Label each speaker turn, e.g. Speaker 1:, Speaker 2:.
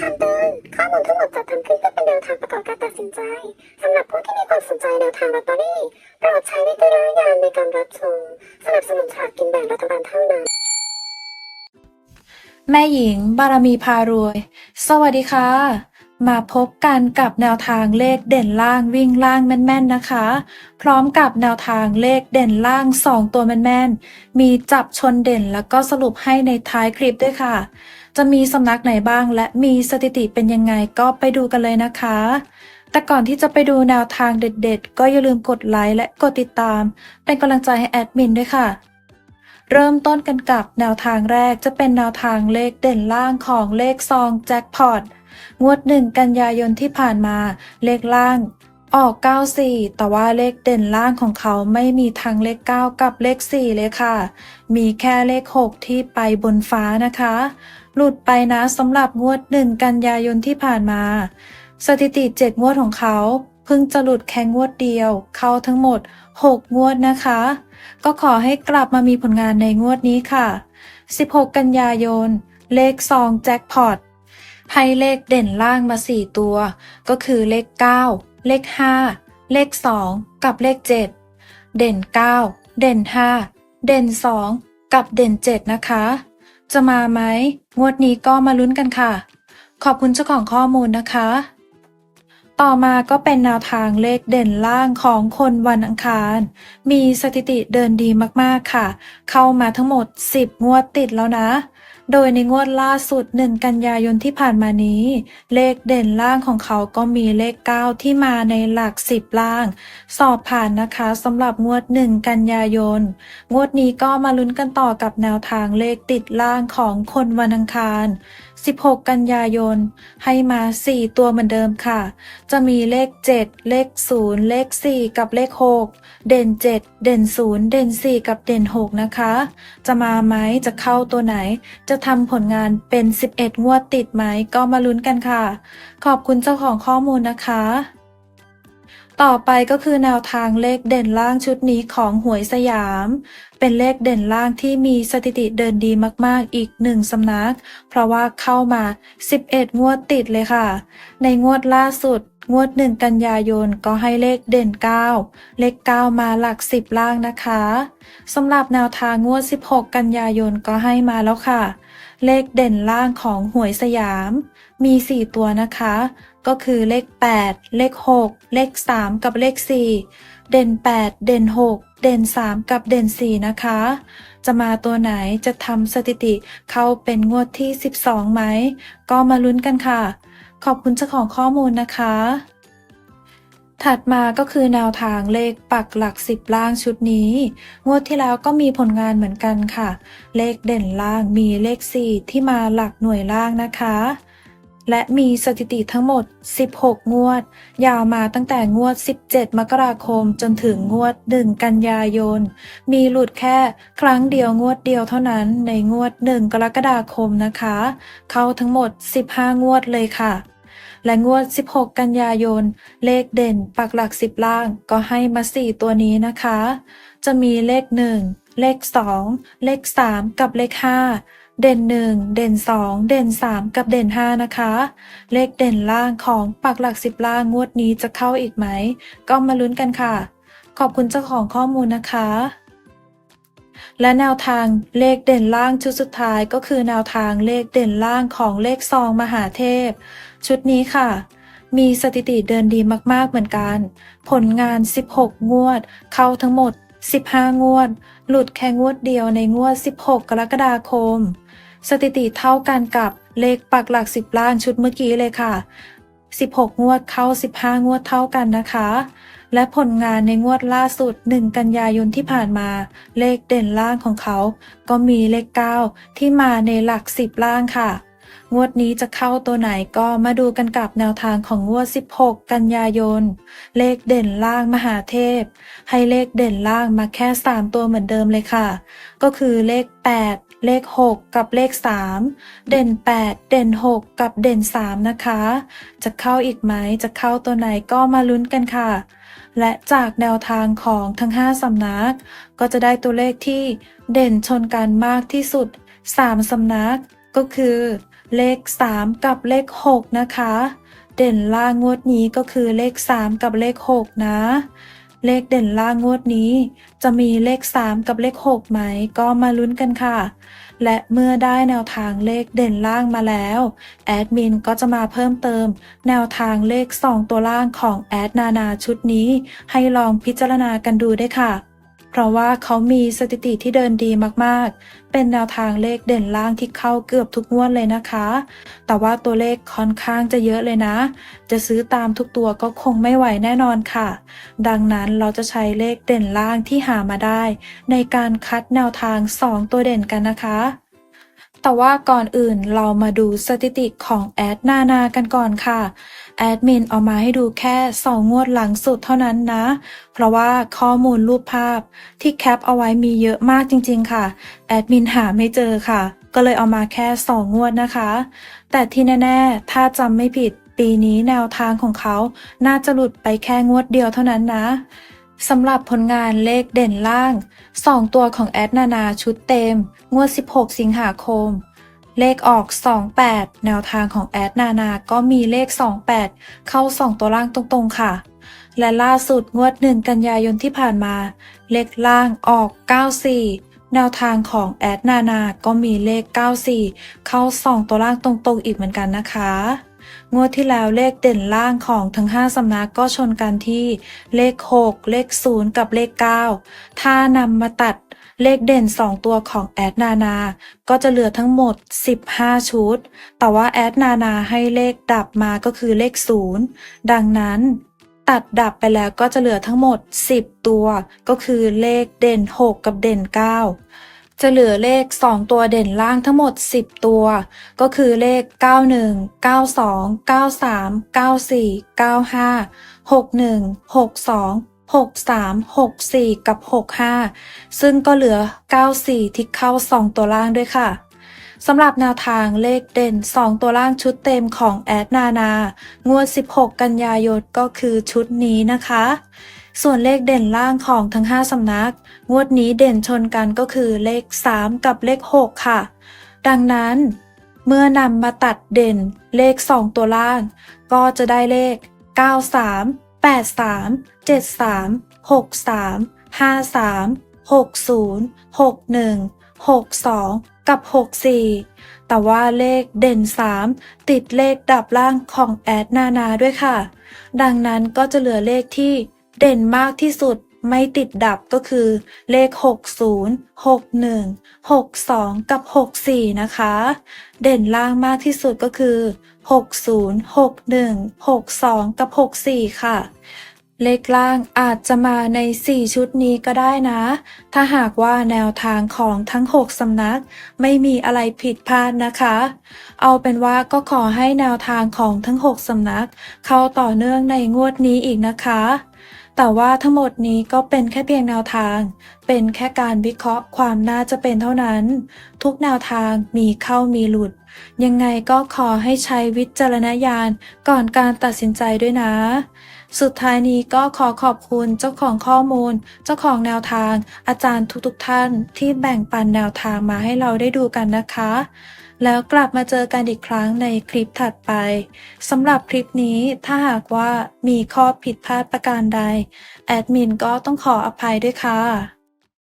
Speaker 1: คำเตือนข้อมูลทั้งหมดจัดทำขึ้นเพื่อเป็นแนวทางประกอบการตัดสินใจสำหรับผู้ที่มีความสนใจแนวทางลอตเตอรี่โปรดใช้วิจารณญาณในการรับชมสนับสนุนฉลากกินแบ่งรัฐบาลเท่านั้น
Speaker 2: แม่หญิง บารมีพารวย สวัสดีค่ะ มาพบกันกับแนวทางเลขเด่นล่างวิ่งล่างแม่นๆนะคะ พร้อมกับแนวทางเลขเด่นล่าง 2 ตัวแม่นๆ มีจับชนเด่นแล้วก็สรุปให้ในท้ายคลิปด้วยค่ะ จะมีสำนักไหนบ้าง และมีสถิติเป็นยังไงก็ไปดูกันเลยนะคะ แต่ก่อนที่จะไปดูแนวทางเด็ดๆ ก็อย่าลืมกดไลค์และกดติดตาม เป็นกำลังใจให้แอดมินด้วยค่ะ เริ่มต้นกันกับแนวทางแรกจะเป็นแนวทางเลขเด่นล่างของเลขซองแจ็คพอตงวดหนึ่งกันยายนที่ผ่านมาเลขล่างออก 94 แต่ว่าเลขเด่นล่างของเขาไม่มีทั้งเลข 9 กับเลข 4 เลยค่ะ มีแค่เลข 6 ที่ไปบนฟ้านะคะ หลุดไปนะสำหรับงวดหนึ่งกันยายนที่ผ่านมา สถิติ 7 งวดของเขาเพิ่งจะหลุดแค่งวดเดียว เข้าทั้งหมด 6 งวดนะคะ ก็ขอให้กลับมามีผลงานในงวดนี้ค่ะ 16 กันยายน เลขซองแจ็คพอตให้เลขเด่นล่างมา 4 ตัว ก็คือเลข 9 เลข 5 เลข 2 กับเลข 7 เด่น 9 เด่น 5 เด่น 2 กับเด่น 7 นะคะ จะมาไหม งวดนี้ก็มาลุ้นกันค่ะ ขอบคุณเจ้าของข้อมูลนะคะ ต่อมาก็เป็นแนวทางเลขเด่นล่างของคนวันอังคาร มีสถิติเดินดีมากๆค่ะ เข้ามาทั้งหมด 10 งวดติดแล้วนะ โดยในงวดล่าสุด 1 กันยายนที่ผ่านมานี้ เลขเด่นล่างของเขาก็มีเลข 9 ที่มาในหลัก 10 ล่าง สอบผ่านนะคะสำหรับงวด 1 กันยายน งวดนี้ก็มาลุ้นกันต่อกับแนวทางเลขติดล่างของคนวันอังคาร 16 กันยายน ให้มา 4 ตัวเหมือนเดิมค่ะจะมีเลข 7 เลข 0 เลข 4 กับเลข 6 เด่น 7 เด่น 0 เด่น 4 กับเด่น 6 นะคะ จะมาไหมจะเข้าตัวไหน จะทำผลงานเป็น 11 งวดติดไหมก็มาลุ้นกันค่ะ ขอบคุณเจ้าของข้อมูลนะคะต่อไปก็คือแนวทางเลขเด่นล่างชุดนี้ของหวยสยาม เป็นเลขเด่นล่างที่มีสถิติเดินดีมากๆ อีกหนึ่งสำนัก เพราะว่าเข้ามา 11 งวดติดเลยค่ะ ในงวดล่าสุด งวด1กันยายนก็ให้เลขเด่น 9 เลข 9 มาหลัก 10 ล่างนะคะสำหรับแนวทางงวด 16 กันยายนก็ให้มาแล้วค่ะ เลขเด่นล่างของหวยสยาม มี 4 ตัวนะคะ ก็คือเลข 8 เลข 6 เลข 3 กับเลข 4 เด่น 8 เด่น 6 เด่น 3 กับเด่น 4 นะคะ จะมาตัวไหนจะทำสถิติเข้าเป็นงวดที่ 12ไหมก็มาลุ้นกันค่ะ ขอบคุณเจ้าของข้อมูลนะคะ ถัดมาก็คือแนวทางเลขปักหลัก 10 ล่างชุดนี้ งวดที่แล้วก็มีผลงานเหมือนกันค่ะ เลขเด่นล่างมีเลข 4 ที่มาหลักหน่วยล่างนะคะและมีสถิติทั้งหมด 16 งวด ยาวมาตั้งแต่งวด 17 มกราคมจนถึงงวด 1 กันยายน มีหลุดแค่ครั้งเดียวงวดเดียวเท่านั้นในงวด 1 กรกฎาคมนะคะ เข้าทั้งหมด 15 งวดเลยค่ะ และงวด 16 กันยายน เลขเด่นปักหลัก 10 ล่างก็ให้มา 4 ตัวนี้นะคะ จะมีเลข 1 เลข 2 เลข 3 กับเลข 5 เด่น 1 เด่น 2 เด่น 3 กับเด่น 5 นะคะ เลขเด่นล่างของปักหลัก 10 ล่างงวดนี้จะเข้าอีกไหม ก็มาลุ้นกันค่ะ ขอบคุณเจ้าของข้อมูลนะคะและแนวทางเลขเด่นล่างชุดสุดท้ายก็คือแนวทางเลขเด่นล่างของเลขซองมหาเทพ ชุดนี้ค่ะ มีสถิติเดินดีมากๆเหมือนกัน ผลงาน 16 งวด เข้าทั้งหมด 15 งวด หลุดแค่งวดเดียวในงวด 16 กรกฎาคม สถิติเท่ากันกับเลขปักหลัก 10 ล้านชุดเมื่อกี้เลยค่ะ 16 งวดเข้า 15 งวดเท่ากันนะคะ และผลงานในงวดล่าสุด 1 กันยายนที่ผ่านมา เลขเด่นล่างของเขา ก็มีเลข 9 ที่มาในหลัก 10 ล่างค่ะ งวดนี้จะเข้าตัวไหนก็มาดูกันกับแนวทางของงวด 16 กันยายน เลขเด่นล่างมหาเทพ ให้เลขเด่นล่างมาแค่ 3 ตัวเหมือนเดิมเลยค่ะ ก็คือเลข 8 เลข 6 กับเลข 3 เด่น 8 เด่น 6 กับเด่น 3 นะคะ จะเข้าอีกไหม จะเข้าตัวไหนก็มาลุ้นกันค่ะ และจากแนวทางของทั้ง 5 สำนัก ก็จะได้ตัวเลขที่เด่นชนกันมากที่สุด 3 สำนักก็คือ เลข 3 กับเลข 6 นะคะ เด่นล่างงวดนี้ก็คือเลข 3 กับเลข 6 นะ เลขเด่นล่างงวดนี้ จะมีเลข 3 กับเลข 6 ไหม ก็มาลุ้นกันค่ะ และเมื่อได้แนวทางเลขเด่นล่างมาแล้ว แอดมินก็จะมาเพิ่มเติม แนวทางเลข 2 ตัวล่างของแอดนานาชุดนี้ ให้ลองพิจารณากันดูได้ค่ะ เพราะว่าเขามีสถิติที่เดินดีมากๆ เป็นแนวทางเลขเด่นล่างที่เข้าเกือบทุกงวดเลยนะคะ แต่ว่าตัวเลขค่อนข้างจะเยอะเลยนะ จะซื้อตามทุกตัวก็คงไม่ไหวแน่นอนค่ะ ดังนั้นเราจะใช้เลขเด่นล่างที่หามาได้ ในการคัดแนวทาง 2 ตัวเด่นกันนะคะแต่ว่าก่อนอื่นเรามาดูสถิติของแอดนานากันก่อนค่ะ แอดมินเอามาให้ดูแค่2งวดหลังสุดเท่านั้นนะ เพราะว่าข้อมูลรูปภาพที่แคปเอาไว้มีเยอะมากจริง ๆ ค่ะ แอดมินหาไม่เจอค่ะ ก็เลยเอามาแค่2งวดนะคะ แต่ที่แน่ ๆ ถ้าจำไม่ผิดปีนี้แนวทางของเขา น่าจะหลุดไปแค่งวดเดียวเท่านั้นนะสำหรับผลงานเลขเด่นล่าง 2 ตัวของแอดนานาชุดเต็ม งวด 16 สิงหาคม เลขออก 28 แนวทางของแอดนานา ก็มีเลข 28 เข้า 2 ตัวล่างตรงๆค่ะ และล่าสุดงวด 1 กันยายนที่ผ่านมา เลขล่างออก 94 แนวทางของแอดนานา ก็มีเลข 94 เข้า 2 ตัวล่างตรงๆ อีกเหมือนกันนะคะ งวดที่แล้วเลขเด่นล่างของทั้ง 5 สำนักก็ชนกันที่ เลข 6 เลข 0 กับเลข 9 ถ้านำมาตัด เลขเด่น 2 ตัวของแอดนานา ก็จะเหลือทั้งหมด 15 ชุด แต่ว่าแอดนานาให้เลขดับมาก็คือเลข 0 ดังนั้นตัดดับไปแล้วก็จะเหลือทั้งหมด 10 ตัว ก็คือเลขเด่น 6 กับเด่น 9 จะเหลือเลข 2 ตัวเด่นล่างทั้งหมด 10 ตัว ก็คือเลข 91 92 93 94 95 61 62 63 64 กับ 65 ซึ่งก็เหลือ 94 ที่เข้า 2 ตัวล่างด้วยค่ะสำหรับแนวทางเลขเด่น 2 ตัวล่างชุดเต็มของแอดนานางวด 16 กันยายนก็คือชุดนี้นะคะ ส่วนเลขเด่นล่างของทั้ง 5 สำนัก งวดนี้เด่นชนกันก็คือเลข 3 กับเลข 6 ค่ะ ดังนั้นเมื่อนำมาตัดเด่นเลข 2 ตัวล่าง ก็จะได้เลข 93 83 73 63 53 60 61 62 กับ 64 แต่ว่าเลขเด่น 3 ติดเลขดับล่างของแอดนานาด้วยค่ะ ดังนั้นก็จะเหลือเลขที่เด่นมากที่สุด ไม่ติดดับก็คือ เลข 60 61 62 กับ 64 นะคะ เด่นล่างมากที่สุดก็คือ 60 61 62 กับ 64 ค่ะ เลขล่างอาจจะมาใน 4 ชุดนี้ก็ได้นะ ถ้าหากว่าแนวทางของทั้ง 6 สำนัก ไม่มีอะไรผิดพลาดนะคะ เอาเป็นว่าก็ขอให้แนวทางของทั้ง 6 สำนัก เข้าต่อเนื่องในงวดนี้อีกนะคะ แต่ว่าทั้งหมดนี้ก็เป็นแค่เพียงแนวทาง เป็นแค่การวิเคราะห์ความน่าจะเป็นเท่านั้น ทุกแนวทางมีเข้ามีหลุด ยังไงก็ขอให้ใช้วิจารณญาณก่อนการตัดสินใจด้วยนะ สุดท้ายนี้ก็ขอขอบคุณเจ้าของข้อมูล เจ้าของแนวทาง อาจารย์ทุกๆท่านที่แบ่งปันแนวทางมาให้เราได้ดูกันนะคะ แล้วกลับมาเจอกันอีกครั้งในคลิปถัดไปสำหรับคลิปนี้ถ้าหากว่ามีข้อผิดพลาดประการใด แอดมินก็ต้องขออภัยด้วยค่ะ